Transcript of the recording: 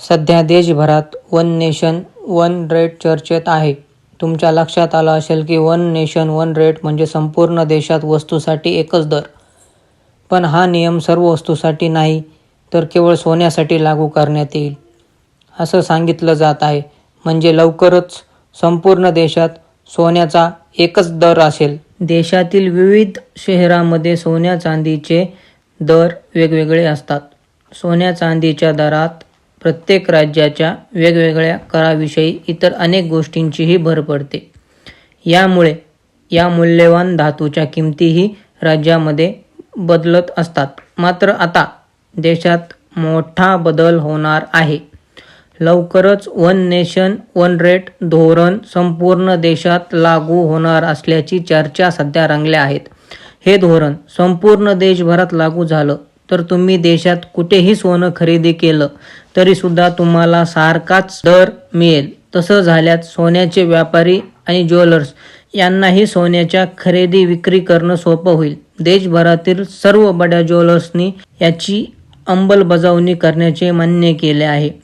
सध्या देशभरात one nation one rate चर्चेत आहे. तुमच्या लक्षात आलं असेल की वन नेशन वन रेट म्हणजे संपूर्ण देशात वस्तूसाठी एकच दर. पण हा नियम सर्व वस्तूसाठी नाही तर केवळ सोन्यासाठी लागू करण्यात येईल. असं सांगितलं जात आहे. म्हणजे लवकरच संपूर्ण देशात सोन्याचा एकच दर असेल. देशातील विविध शहरामध्ये सोन्या चांदीचे दर वेगवेगळे असतात. सोन्या चांदीच्या दरात प्रत्येक राज्याच्या वेगवेगळ्या कराविषयी इतर अनेक गोष्टींचीही भर पडते. यामुळे या मूल्यवान धातूच्या किमतीही राज्यामध्ये बदलत असतात. मात्र आता देशात मोठा बदल होणार आहे. लवकरच वन नेशन वन रेट धोरण संपूर्ण देशात लागू होणार असल्याची चर्चा सध्या रंगल्या आहेत. हे धोरण संपूर्ण देशभरात लागू झालं. तर तुम्ही देशात कुठेही सोनं खरेदी केलं तरीसुद्धा तुम्हाला सारखाच दर मिळेल. तसं झाल्यास सोन्याचे व्यापारी आणि ज्वेलर्स यांनाही सोन्याच्या खरेदी विक्री करणं सोपं होईल. देशभरातील सर्व बड्या ज्वेलर्सनी याची अंमलबजावणी करण्याचे मान्य केले आहे.